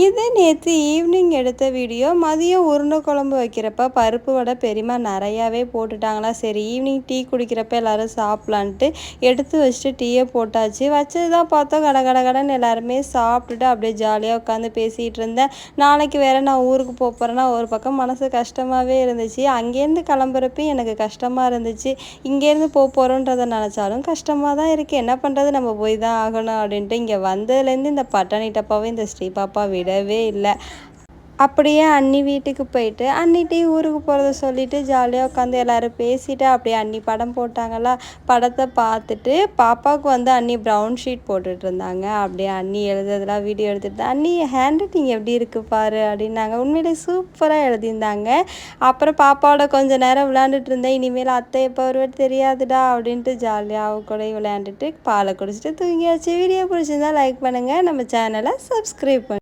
இது நேற்று ஈவினிங் எடுத்த வீடியோ மதியம் உருண்டை குழம்பு வைக்கிறப்ப பருப்பு வடை பெரியமா நிறையாவே போட்டுட்டாங்களா? சரி ஈவினிங் டீ குடிக்கிறப்ப எல்லோரும் சாப்பிட்லான்ட்டு எடுத்து வச்சுட்டு டீயை போட்டாச்சு. வச்சது தான் பார்த்தோம் கட கட கடன் எல்லாருமே சாப்பிட்டுட்டு அப்படியே ஜாலியாக உட்காந்து பேசிகிட்டு இருந்தேன். நாளைக்கு வேறு நான் ஊருக்கு போகிறேன்னா ஒரு பக்கம் மனசு கஷ்டமாகவே இருந்துச்சு. அங்கேருந்து கிளம்புறப்ப எனக்கு கஷ்டமாக இருந்துச்சு. இங்கேருந்து போக போகிறோன்றதை நினச்சாலும் கஷ்டமாக தான் இருக்குது என்ன பண்ணுறது நம்ம போய் தான் ஆகணும் அப்படின்ட்டு இங்கே வந்ததுலேருந்து இந்த பட்டாணி டப்பாவே இந்த ஸ்ரீ பாப்பா விடவே இல்லை. அப்படியே அண்ணி வீட்டுக்கு போயிட்டு அண்ணிட்டையும் ஊருக்கு போகிறத சொல்லிவிட்டு ஜாலியாக உட்காந்து எல்லோரும் பேசிவிட்டு அப்படியே அண்ணி படம் போட்டாங்களா? படத்தை பார்த்துட்டு பாப்பாவுக்கு வந்து அண்ணி ப்ரௌன் ஷீட் போட்டுட்டு இருந்தாங்க. அப்படியே அண்ணி எழுதுறதெல்லாம் வீடியோ எடுத்துட்டு அண்ணி ஹேண்ட் ரைட்டிங் எப்படி இருக்குது பாரு? அப்படின்னாங்க. உண்மையிலே சூப்பராக எழுதியிருந்தாங்க. அப்புறம் பாப்பாவோட கொஞ்சம் நேரம் விளையாண்டுட்டு இருந்தேன். இனிமேல் அத்தை எப்போ வருவது தெரியாதுடா அப்படின்ட்டு ஜாலியாக கூட விளையாண்டுட்டு பாலை குடிச்சிட்டு தூங்கியாச்சு. வீடியோ பிடிச்சிருந்தா லைக் பண்ணுங்கள் நம்ம சேனலை சப்ஸ்கிரைப் பண்ணு.